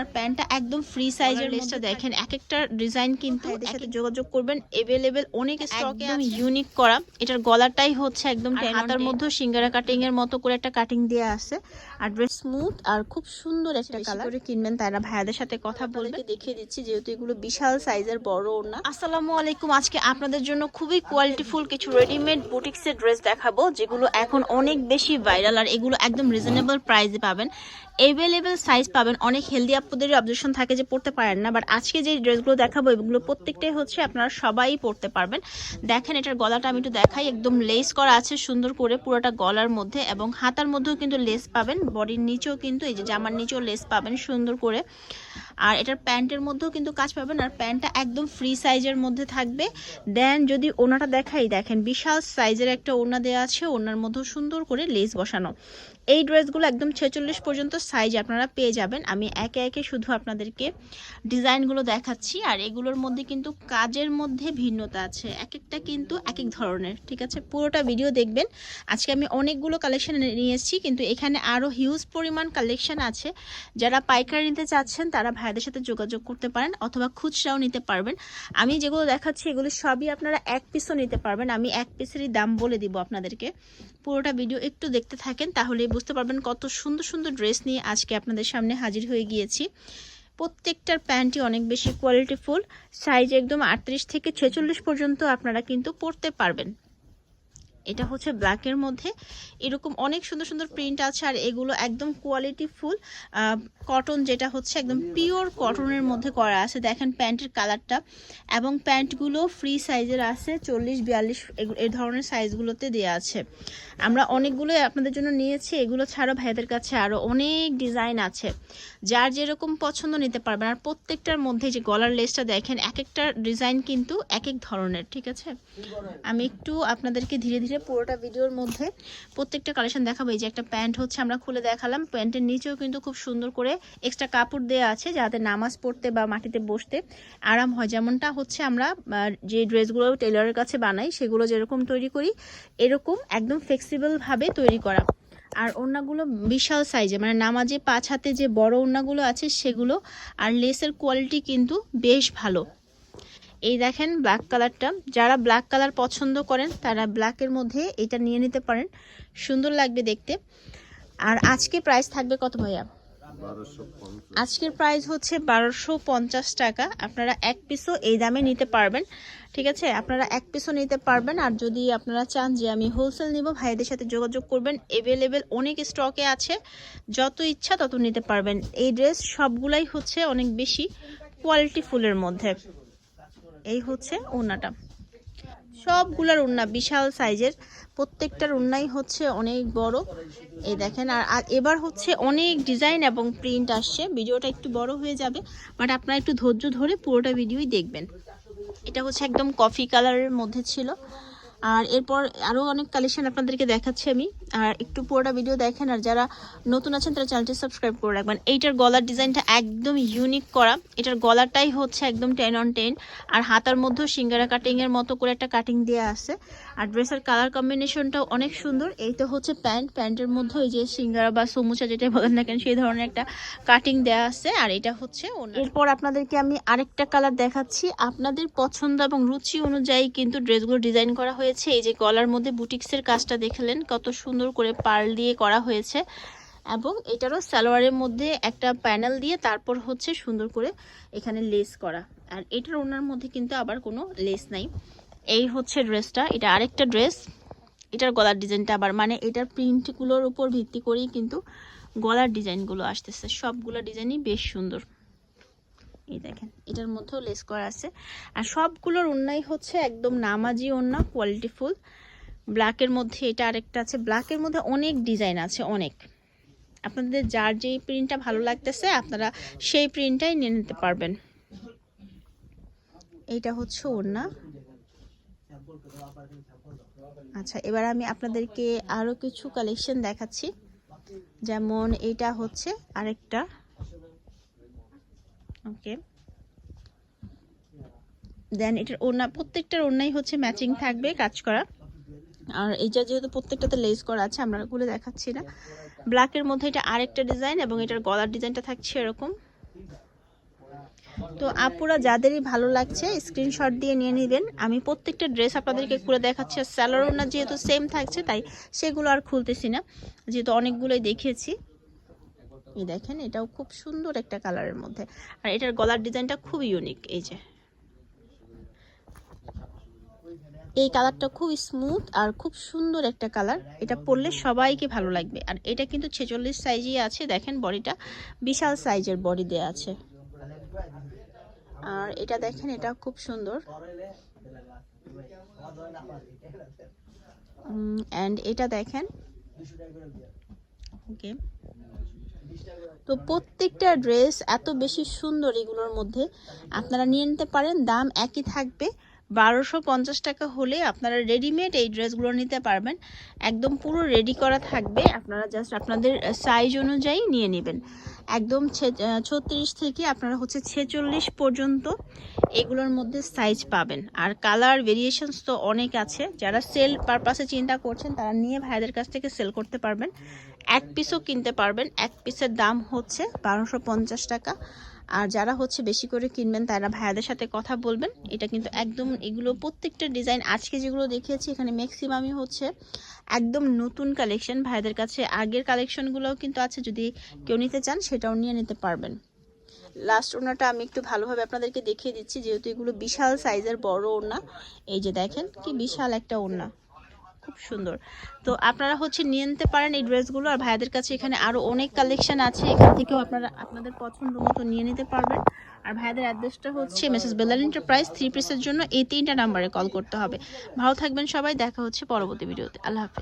আর প্যান্টটা একদম ফ্রি সাইজের লেসটা দেখেন এক একটা ডিজাইন কিন্তু সাথে যোগাযোগ করবেন। এভেলেবেল অনেক স্টকে একদম ইউনিক করা। এটার গলাটাই হচ্ছে একদম হাতার মধ্যে সিঙ্গারা কাটিং এর মতো করে একটা কাটিং দেওয়া আছে। আর ড্রেস স্মুথ আর খুব সুন্দর একটা কালার করে কিনবেন তারা ভাইয়াদের সাথে কথা বলবে। দেখিয়ে দিচ্ছি যেহেতু এগুলো বিশাল সাইজের বড় ওড়না আসসালামু আলাইকুম। আজকে আপনাদের জন্য খুবই কোয়ালিটিফুল কিছু রেডিমেড বুটিক্সের ড্রেস দেখাবো যেগুলো এখন অনেক বেশি ভাইরাল আর এগুলো একদম রিজনেবল প্রাইসে পাবেন। এভেলেবেল সাইজ পাবেন। অনেক হেলদি আপুদের অবজেকশন থাকে যে পড়তে পারেন না বাট আজকে যে ড্রেসগুলো দেখাবো, এগুলো প্রত্যেকটাই হচ্ছে আপনারা সবাই পড়তে পারবেন। দেখেন এটার গলাটা আমি একটু দেখাই, একদম লেস করা আছে সুন্দর করে পুরোটা গলার মধ্যে, এবং হাতার মধ্যেও কিন্তু লেস পাবেন বডির নিচেও কিন্তু এই যে জামার নিচেও লেস পাবেন সুন্দর করে। আর এটার প্যান্টের মধ্যেও কিন্তু কাজ পাবেন আর প্যান্টটা একদম ফ্রি সাইজের মধ্যে থাকবে। দেন যদি ওনাটা দেখাই, দেখেন বিশাল সাইজের একটা ওনা দেওয়া আছে ওনার মধ্যেও সুন্দর করে লেস বসানো। এই ড্রেসগুলো একদম ছেচল্লিশ পর্যন্ত সাইজ আপনারা পেয়ে যাবেন। আমি একে একে শুধু আপনাদেরকে ডিজাইনগুলো দেখাচ্ছি আর এগুলোর মধ্যে কিন্তু কাজের মধ্যে ভিন্নতা আছে। এক একটা কিন্তু এক এক ধরনের, ঠিক আছে? পুরোটা ভিডিও দেখবেন। আজকে আমি অনেকগুলো কালেকশন নিয়ে এসেছি, কিন্তু এখানে আরও হিউজ পরিমাণ কালেকশন আছে। যারা পাইকারি নিতে চাচ্ছেন, তারা ভাইদের সাথে যোগাযোগ করতে পারেন অথবা খুচরাও নিতে পারবেন। আমি যেগুলো দেখাচ্ছি, এগুলো সবই আপনারা এক পিসও নিতে পারবেন। আমি এক পিসেরই দাম বলে দিব আপনাদেরকে। পুরোটা ভিডিও একটু দেখতে থাকেন তাহলে বুঝতে পারবেন কত সুন্দর সুন্দর ড্রেস নিয়ে আজকে আপনাদের সামনে হাজির হয়ে গিয়েছি। প্রত্যেকটার প্যান্টই অনেক বেশি কোয়ালিটিফুল সাইজ একদম আটত্রিশ থেকে ছেচল্লিশ পর্যন্ত আপনারা কিন্তু পরতে পারবেন। এটা হচ্ছে ব্ল্যাকের মধ্যে। এরকম অনেক সুন্দর সুন্দর প্রিন্ট আছে আর এগুলো একদম কোয়ালিটি ফুল কটন যেটা হচ্ছে একদম পিওর কটনের মধ্যে করা আছে। দেখেন প্যান্টের কালারটা এবং প্যান্টগুলো ফ্রি সাইজের আছে, চল্লিশ, বিয়াল্লিশ এই ধরনের সাইজগুলোতে দেওয়া আছে। আমরা অনেকগুলো আপনাদের জন্য নিয়েছি। এগুলো ছাড়াও ভাইদের কাছে আরও অনেক ডিজাইন আছে। যার যেরকম পছন্দ নিতে পারবেন। আর প্রত্যেকটার মধ্যে যে গলার লেসটা দেখেন এক একটা ডিজাইন কিন্তু এক এক ধরনের, ঠিক আছে? আমি একটু আপনাদেরকে ধীরে ধীরে পুরোটা ভিডিওর মধ্যে প্রত্যেকটা কালেকশন দেখাবো। এই যে একটা প্যান্ট হচ্ছে, আমরা খুলে দেখালাম। প্যান্টের নিচেও কিন্তু খুব সুন্দর করে এক্সট্রা কাপড় দেওয়া আছে, যাতে নামাজ পড়তে বা মাটিতে বসতে আরাম হয়। যেমনটা হচ্ছে আমরা যে ড্রেসগুলো টেলারের কাছে বানাই, সেগুলো যেরকম তৈরি করি, এরকম একদম ফ্লেক্সিবলভাবে তৈরি করা। আর ওড়নাগুলো বিশাল সাইজে মানে নামাজে পাঁচ হাতে যে বড় ওড়নাগুলো আছে, সেগুলো আর লেসের কোয়ালিটি কিন্তু বেশ ভালো। এই দেখেন ব্ল্যাক কালারটা যারা ব্ল্যাক কালার পছন্দ করেন তারা ব্ল্যাকের মধ্যে এটা নিয়ে নিতে পারেন। সুন্দর লাগবে দেখতে। আর আজকে প্রাইস থাকবে কত ভাইয়া? আজকের প্রাইস হচ্ছে বারোশো পঞ্চাশ টাকা। আপনারা এক পিসও এই দামে নিতে পারবেন। ঠিক আছে? আপনারা এক পিসও নিতে পারবেন। আর যদি আপনারা চান যে আমি হোলসেল নিব ভাইদের সাথে যোগাযোগ করবেন। এভেলেবেল অনেক স্টকে আছে। যত ইচ্ছা তত নিতে পারবেন। এই ড্রেস সবগুলাই হচ্ছে অনেক বেশি কোয়ালিটি ফুলের মধ্যে। এই হচ্ছে ওড়নাটা। সবগুলার ওড়না বিশাল সাইজের, প্রত্যেকটার ওড়নাই হচ্ছে অনেক বড়। এই দেখেন, আর এবার হচ্ছে অনেক ডিজাইন এবং প্রিন্ট আসছে। ভিডিওটা একটু বড় হয়ে যাবে, বাট আপনারা একটু ধৈর্য ধরে পুরোটা ভিডিওই দেখবেন। এটা হচ্ছে একদম কফি কালারের মধ্যে ছিল। আর এরপর আরও অনেক কালেকশন আপনাদেরকে দেখাচ্ছি আমি। আর একটু পুরোটা ভিডিও দেখেন, আর যারা নতুন আছেন তারা চ্যানেলটি সাবস্ক্রাইব করে রাখবেন। এইটার গলার ডিজাইনটা একদম ইউনিক করা। এটার গলাটাই হচ্ছে একদম টেন অন টেন আর হাতার মধ্যেও সিঙ্গারা কাটিংয়ের মতো করে একটা কাটিং দেওয়া আছে। আর ড্রেসের কালার কম্বিনেশনটাও অনেক সুন্দর। এই তো হচ্ছে প্যান্ট প্যান্টের মধ্যে ওই যে সিঙ্গারা বা সমুচা যেটা বলেন না কেন, সেই ধরনের একটা কাটিং দেওয়া আছে। আর এটা হচ্ছে। এরপর আপনাদেরকে আমি আরেকটা কালার দেখাচ্ছি। আপনাদের পছন্দ এবং রুচি অনুযায়ী কিন্তু ড্রেসগুলো ডিজাইন করা হয়েছে। এই যে গলার মধ্যে বুটিক্সের কাজটা দেখলেন, কত সুন্দর করে পার্ল দিয়ে করা হয়েছে এবং এটারও সালোয়ারের মধ্যে একটা প্যানেল দিয়ে তারপর হচ্ছে সুন্দর করে এখানে লেস করা। আর এটার ওনার মধ্যে কিন্তু আবার কোনো লেস নাই। এই হচ্ছে ড্রেসটা, এটা আরেকটা ড্রেস। এটার গলার ডিজাইনটা আবার মানে এটার প্রিন্টগুলোর উপর ভিত্তি করেই কিন্তু গলার ডিজাইনগুলো আসতেছে। সবগুলো ডিজাইনই বেশ সুন্দর। এই দেখেন, এটার মধ্যেও লেস করা আছে। আর সবগুলোর ওন্নাই হচ্ছে একদম নামাজি ওন্না কোয়ালিটি ফুল ব্ল্যাকের মধ্যে এটা আরেকটা আছে। ব্ল্যাকের মধ্যে অনেক ডিজাইন আছে, অনেক। আপনাদের যার যেই প্রিন্টটা ভালো লাগতেছে, আপনারা সেই প্রিন্টটাই নিয়ে নিতে পারবেন। এইটা হচ্ছে ওড়না। আচ্ছা এবার আমি আপনাদেরকে আরও কিছু কালেকশন দেখাচ্ছি। যেমন এটা হচ্ছে আরেকটা। ওকে দেন এটার ওড়না, প্রত্যেকটার ওড়নাই হচ্ছে ম্যাচিং থাকবে, কাজ করা। আর এইটা যেহেতু প্রত্যেকটাতে লেস করা আছে, আমরা গুলো দেখাচ্ছি না। ব্ল্যাকের মধ্যে এটা আরেকটা ডিজাইন এবং এটার গলার ডিজাইনটা থাকছে এরকম। তো আপুরা যাদেরই ভালো লাগছে স্ক্রিনশট দিয়ে নিয়ে নেবেন। আমি প্রত্যেকটা ড্রেস আপনাদেরকে খুলে দেখাচ্ছি। আর স্যালোর ওনা যেহেতু সেম থাকছে, তাই সেগুলো আর খুলতেছি না। যেহেতু অনেকগুলোই দেখিয়েছি। এই দেখেন, এটাও খুব সুন্দর একটা কালারের মধ্যে। আর এটার গলার ডিজাইনটা খুব ইউনিক এই যে। এই কালারটা খুব স্মুথ আর খুব সুন্দর একটা কালার। এটা পরলে সবাইকে ভালো লাগবে। আর এটা কিন্তু ছেচল্লিশ সাইজই আছে। দেখেন বডিটা বিশাল সাইজের বডি দেওয়া আছে। আর এটা দেখেন, এটা খুব সুন্দর। অ্যান্ড এটা দেখেন। ওকে তো প্রত্যেকটা ড্রেস এত বেশি সুন্দর এগুলোর মধ্যে। আপনারা নিয়ে নিতে পারেন, দাম একই থাকবে। বারোশো পঞ্চাশ টাকা হলে আপনারা রেডিমেড এই ড্রেসগুলো নিতে পারবেন। একদম পুরো রেডি করা থাকবে। আপনারা জাস্ট আপনাদের সাইজ অনুযায়ী নিয়ে নেবেন। একদম ছত্রিশ থেকে আপনারা হচ্ছে ছেচল্লিশ পর্যন্ত এগুলোর মধ্যে সাইজ পাবেন। আর কালার ভেরিয়েশনস তো অনেক আছে। যারা সেল পারপাসে চিন্তা করছেন, তারা নিয়ে ভাইদের কাছ থেকে সেল করতে পারবেন। এক পিসও কিনতে পারবেন। এক পিসের দাম হচ্ছে বারোশো টাকা। আর যারা হচ্ছে বেশি করে কিনবেন, তারা ভাইয়াদের সাথে কথা বলবেন। এটা কিন্তু একদম এগুলো প্রত্যেকটা ডিজাইন আজকে যেগুলো দেখিয়েছি, এখানে ম্যাক্সিমামই হচ্ছে একদম নতুন কালেকশন ভাইয়াদের কাছে আগের কালেকশনগুলোও কিন্তু আছে, যদি কেউ নিতে চান, সেটাও নিয়ে নিতে পারবেন। লাস্ট ওনাটা আমি একটু ভালোভাবে আপনাদেরকে দেখিয়ে দিচ্ছি, যেহেতু এগুলো বিশাল সাইজের বড় ওড়না। এই যে দেখেন, কি বিশাল একটা ওড়না। খুব সুন্দর। তো আপনারা হচ্ছে নিয়ে নিতে পারেন এই ড্রেসগুলো। আর ভাইয়াদের কাছে এখানে আরও অনেক কালেকশান আছে। এখান থেকেও আপনারা আপনাদের পছন্দ মতো নিয়ে নিতে পারবেন। আর ভাইয়াদের অ্যাড্রেসটা হচ্ছে মেসেজ বেলাল এন্টারপ্রাইজ থ্রি পিসের জন্য এই তিনটা নাম্বারে কল করতে হবে। ভালো থাকবেন সবাই। দেখা হচ্ছে পরবর্তী ভিডিওতে। আল্লাহ হাফেজ।